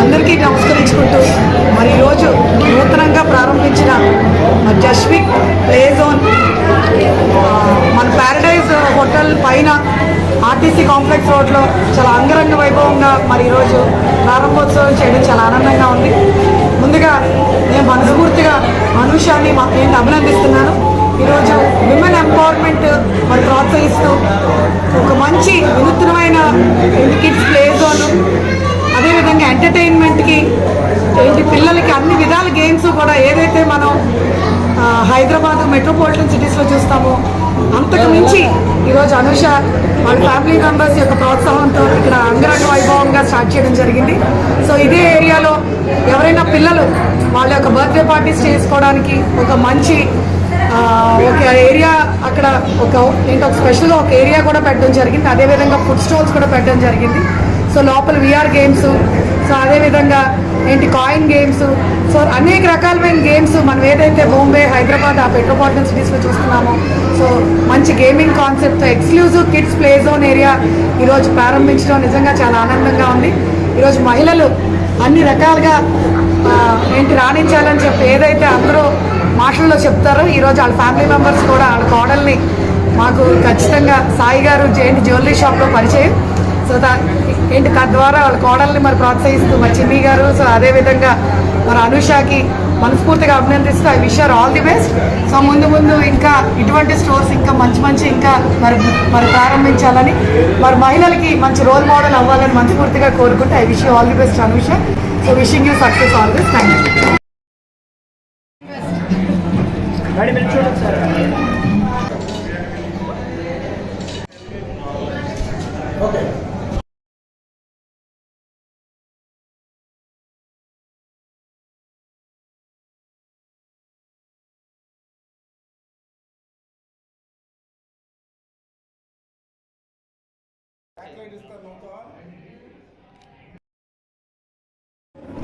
అందరికీ నమస్కరించుకుంటూ మరి ఈరోజు నూతనంగా ప్రారంభించిన జస్విక్ ప్లే జోన్ మన ప్యారడైజ్ హోటల్ పైన ఆర్టీసీ కాంప్లెక్స్ రోడ్లో చాలా అంగరంగ వైభవంగా మరి ఈరోజు ప్రారంభోత్సవం చేయడం చాలా ఆనందంగా ఉంది. ముందుగా నేను మనస్ఫూర్తిగా మనుషాన్ని మా నేను అభినందిస్తున్నాను. ఈరోజు విమెన్ ఎంపవర్మెంట్ మరి ప్రోత్సహిస్తూ ఒక మంచి వినూత్నమైన కిడ్స్ ప్లే జోన్ అదేవిధంగా ఎంటర్టైన్మెంట్కి ఏంటి పిల్లలకి అన్ని విధాల గేమ్స్ కూడా ఏదైతే మనం హైదరాబాద్ మెట్రోపాలిటన్ సిటీస్లో చూస్తామో అంతకు మించి ఈరోజు అనుష వాళ్ళ ఫ్యామిలీ మెంబర్స్ యొక్క ప్రోత్సాహంతో ఇక్కడ అంగరంగ వైభవంగా స్టార్ట్ చేయడం జరిగింది. సో ఇదే ఏరియాలో ఎవరైనా పిల్లలు వాళ్ళ యొక్క బర్త్డే పార్టీస్ చేసుకోవడానికి ఒక మంచి ఒక ఏరియా అక్కడ ఒక ఏంటో ఒక స్పెషల్గా ఒక ఏరియా కూడా పెట్టడం జరిగింది. అదేవిధంగా ఫుడ్ స్టాల్స్ కూడా పెట్టడం జరిగింది. సో లోపల విఆర్ గేమ్స్ సో అదేవిధంగా ఏంటి కాయిన్ గేమ్స్ సో అనేక రకాలమైన గేమ్స్ మనం ఏదైతే బాంబే హైదరాబాద్ ఆ మెట్రోపాలిటన్ సిటీస్లో చూస్తున్నామో సో మంచి gaming concept exclusive kids play zone area ఈరోజు ప్రారంభించడం నిజంగా చాలా ఆనందంగా ఉంది. ఈరోజు మహిళలు అన్ని రకాలుగా ఏంటి రాణించాలని చెప్పి ఏదైతే అందరూ మాటల్లో చెప్తారో ఈరోజు వాళ్ళ ఫ్యామిలీ మెంబర్స్ కూడా వాళ్ళ కోడల్ని మాకు ఖచ్చితంగా సాయి గారు జయంతి జ్యువెలరీ షాప్లో పరిచయం. సో దా ఏంటి తద్వారా వాళ్ళ కోడల్ని మరి ప్రోత్సహిస్తూ మా చిన్ని గారు సో అదేవిధంగా మరి అనుషాకి మనస్ఫూర్తిగా అభినందిస్తూ I wish all the best. So ముందు ముందు ఇంకా ఇటువంటి స్టోర్స్ ఇంకా మంచి మంచి ఇంకా మరి మరి ప్రారంభించాలని మరి మహిళలకి మంచి రోల్ మోడల్ అవ్వాలని మనస్ఫూర్తిగా కోరుకుంటూ I wish all the best Anusha. So wishing you success all this thank you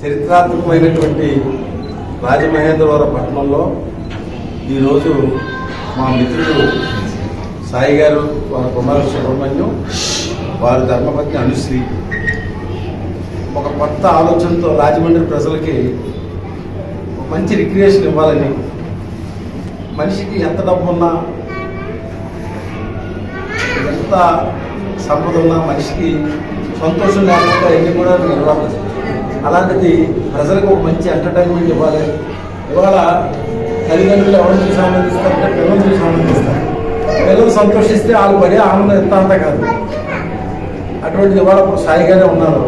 చరిత్రాత్మకమైనటువంటి Rajamahendravaram పట్టణంలో ఈరోజు మా మిత్రుడు సాయి గారు వారి కుమారు సుబ్రహ్మణ్యం వారి ధర్మపత్ని అనుశ్రీ ఒక కొత్త ఆలోచనతో రాజమండ్రి ప్రజలకి మంచి రిక్రియేషన్ ఇవ్వాలని మనిషికి ఎంత డబ్బు ఉన్నా ఎంత సంపద ఉన్న మనిషికి సంతోషం లేకుండా ఎన్ని కూడా ఇవ్వాలి అలాంటిది ప్రజలకు ఒక మంచి ఎంటర్టైన్మెంట్ ఇవ్వాలి. ఇవాళ తల్లిదండ్రులు ఎవరికి చూసి ఆనందిస్తారంటే పిల్లలు పిల్లలు సంతోషిస్తే వాళ్ళు పడే ఆనందం ఎంత అంత కాదు. అటువంటిది ఇవాళ సాయిగానే ఉన్నారు.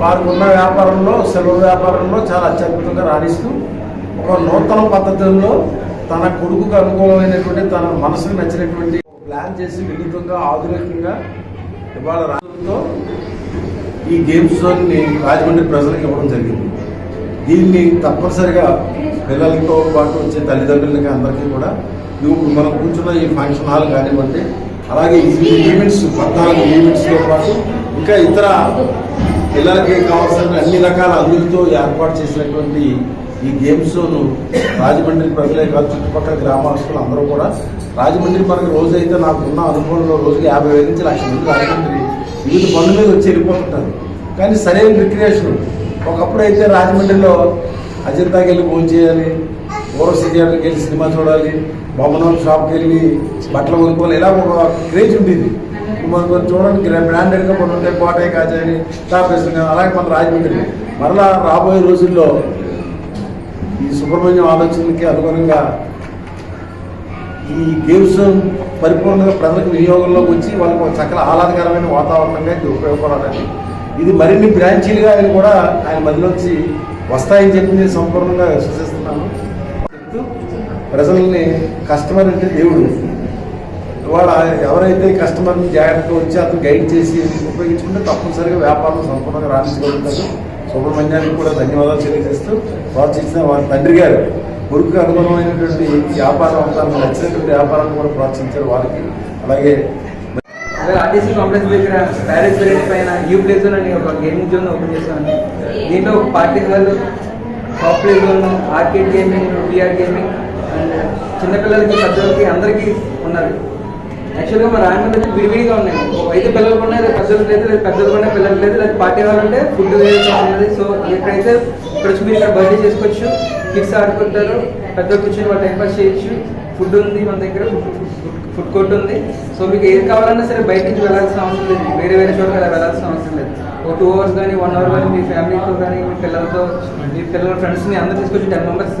వారు ఉన్న వ్యాపారంలో సెలవు వ్యాపారంలో చాలా అత్యద్భుతంగా రాణిస్తూ ఒక నూతన పద్ధతుల్లో తన కొడుకుకు అనుకూలమైనటువంటి తన మనసుకు నచ్చినటువంటి ప్లాన్ చేసి వినూతంగా ఆధునికంగా ఇవాళ రాష్ట్రంతో ఈ గేమ్స్ జోన్ని రాజమండ్రి ప్రజలకు ఇవ్వడం జరిగింది. దీన్ని తప్పనిసరిగా పిల్లలతో పాటు వచ్చే తల్లిదండ్రులకి అందరికీ కూడా ఇప్పుడు మనం కూర్చున్న ఈ ఫంక్షన్ హాల్ కానివ్వండి అలాగే ఈ ఈవెంట్స్ పద్నాలుగు ఈవెంట్స్తో పాటు ఇంకా ఇతర పిల్లలకి కావాల్సిన అన్ని రకాల అందులతో ఏర్పాటు చేసినటువంటి ఈ గేమ్స్ను రాజమండ్రి ప్రజలే కాదు చుట్టుపక్కల గ్రామస్తులు అందరూ కూడా రాజమండ్రి మనకి రోజు అయితే నాకు ఉన్న అనుభవంలో రోజుకి యాభై వేల నుంచి లక్ష మంది రాజమండ్రి వివిధ పనుల మీద వచ్చి వెళ్ళిపోతుంటారు. కానీ సరైన రిక్రియేషన్ ఒకప్పుడు అయితే రాజమండ్రిలో అజంతాకి వెళ్ళి భోజనం చేయాలి ఓరసి థియేటర్కి వెళ్ళి సినిమా చూడాలి బొమ్మనం షాప్కి వెళ్ళి బట్టలు కొనుక్కోవాలి ఇలా ఒక క్రేజ్ ఉండేది. మనం చూడండి బ్రాండెడ్గా మనం ఉంటాయి కోటాయి కాచేరి టాప్ అలాగే మన రాజమండ్రి. మరలా రాబోయే రోజుల్లో ఈ సుబ్రహ్మణ్యం ఆలోచనలకి అనుగుణంగా ఈ గేమ్స్ పరిపూర్ణంగా ప్రజలకు వినియోగంలోకి వచ్చి వాళ్ళకి చక్కగా ఆహ్లాదకరమైన వాతావరణంగా ఇది ఉపయోగపడాలని ఇది మరిన్ని బ్రాంచీలుగా ఆయన కూడా ఆయన మధ్యలోంచి వస్తాయని చెప్పి నేను సంపూర్ణంగా విశ్వసిస్తున్నాను. ప్రజల్ని కస్టమర్ అంటే దేవుడు. ఇవాళ ఎవరైతే కస్టమర్ని జాగ్రత్తగా వచ్చి అతను గైడ్ చేసి ఉపయోగించుకుంటే తప్పనిసరిగా వ్యాపారం సంపూర్ణంగా రాణించగలుగుతారు. సుబ్రహ్మణ్యానికి కూడా ధన్యవాదాలు తెలియజేస్తూ ప్రోత్సహించిన వారి తండ్రి గారు గురుకు అనుగుణమైనటువంటి వ్యాపారం తనకు నచ్చినటువంటి వ్యాపారాన్ని కూడా ప్రోత్సహించారు వారికి. అలాగే ఆర్టీసీ కాంప్లెక్స్ దగ్గర ప్యారెస్ వెరైటీ పైన యూ ప్లే జోన్ అని ఒక గేమింగ్ జోన్ ఓపెన్ చేశాను. దీంట్లో పార్టీ వాళ్ళు soft play zone arcade gaming VR gaming and చిన్నపిల్లలకి పెద్దలకి అందరికీ ఉన్నారు. యాక్చువల్గా మా రాయమండ్రి అయితే విడివిడిగా ఉన్నాయి. అయితే పిల్లలు ఉన్నాయి లేదా పెద్దలు లేదు లేదా పెద్దలు ఉన్నాయి పిల్లలు లేదు లేదా పార్టీ వాళ్ళంటే ఫుడ్ అనేది సో ఎక్కడైతే ఇక్కడ మీరు ఇక్కడ బర్త్డే చేసుకోవచ్చు కిడ్స్ ఆడుకుంటారు పెద్దలు కూర్చొని వాళ్ళు టైం పాస్ చేయొచ్చు. ఫుడ్ ఉంది మన దగ్గర ఫుడ్ కోర్ట్ ఉంది. సో మీకు ఏది కావాలన్నా సరే బయట నుంచి వెళ్ళాల్సిన అవసరం లేదు. వేరే వేరే చోట్ల వెళ్ళాల్సిన అవసరం లేదు. ఒక టూ అవర్స్ కానీ వన్ అవర్ కానీ మీ ఫ్యామిలీతో కానీ మీ పిల్లలతో మీ పిల్లల ఫ్రెండ్స్ని అందరూ తీసుకొచ్చి టెన్ మెంబర్స్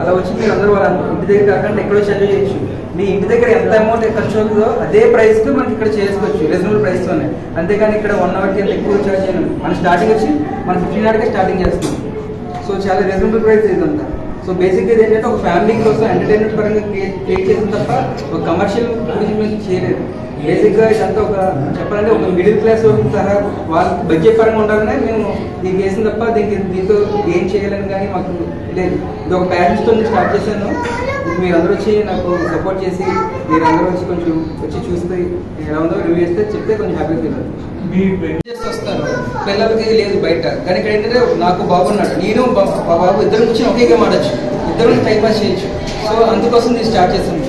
అలా వచ్చి మీరు అందరూ వాళ్ళ ఇంటి దగ్గర కాకుండా ఎక్కడో ఎంజాయ్ చేయొచ్చు. మీ ఇంటి దగ్గర ఎంత అమౌంట్ ఖర్చు అవుతుందో అదే ప్రైస్కి మనకి ఇక్కడ చేసుకోవచ్చు. రీజనబుల్ ప్రైస్తోనే అంతేగాని ఇక్కడ వన్ అవర్కి ఎంత ఎక్కువ చార్జ్ చేయను. మన స్టార్టింగ్ వచ్చి మన ఫిఫ్టీన్ అవర్కే స్టార్టింగ్ చేస్తున్నాం. సో చాలా రీజనబుల్ ప్రైస్ ఇదంతా. సో బేసిక్గా ఇది ఏంటంటే ఒక ఫ్యామిలీ కోసం ఎంటర్టైన్మెంట్ పరంగా క్రియేట్ చేసిన తప్ప ఒక కమర్షియల్ గురించి చేయలేదు. బేసిక్గా ఇదంతా ఒక చెప్పాలంటే ఒక మిడిల్ క్లాస్ సహా వాళ్ళ బడ్జెట్ పరంగా ఉండాలనే మేము దీనికి వేసిన తప్ప దీనికి దీంతో ఏం చేయాలని కానీ మాకు లేదు. ఇది ఒక ప్యారెంట్స్తో స్టార్ట్ చేశాను. ఇది మీరు అందరూ వచ్చి నాకు సపోర్ట్ చేసి మీరు అందరూ వచ్చి కొంచెం వచ్చి చూస్తే ఎలా ఉందో రివ్యూ చేస్తే చెప్తే కొంచెం హ్యాపీగా ఫీల్ చేసి వస్తాను పిల్లలకి లేదు బయట. కానీ ఇక్కడ ఏంటంటే నాకు బాగున్నాడు నేను బాబు ఇద్దరు కూర్చొని ఒకే గేమ్ ఆడొచ్చు. ఇద్దరు టైం పాస్ చేయొచ్చు. సో అందుకోసం ఇది స్టార్ట్ చేస్తాను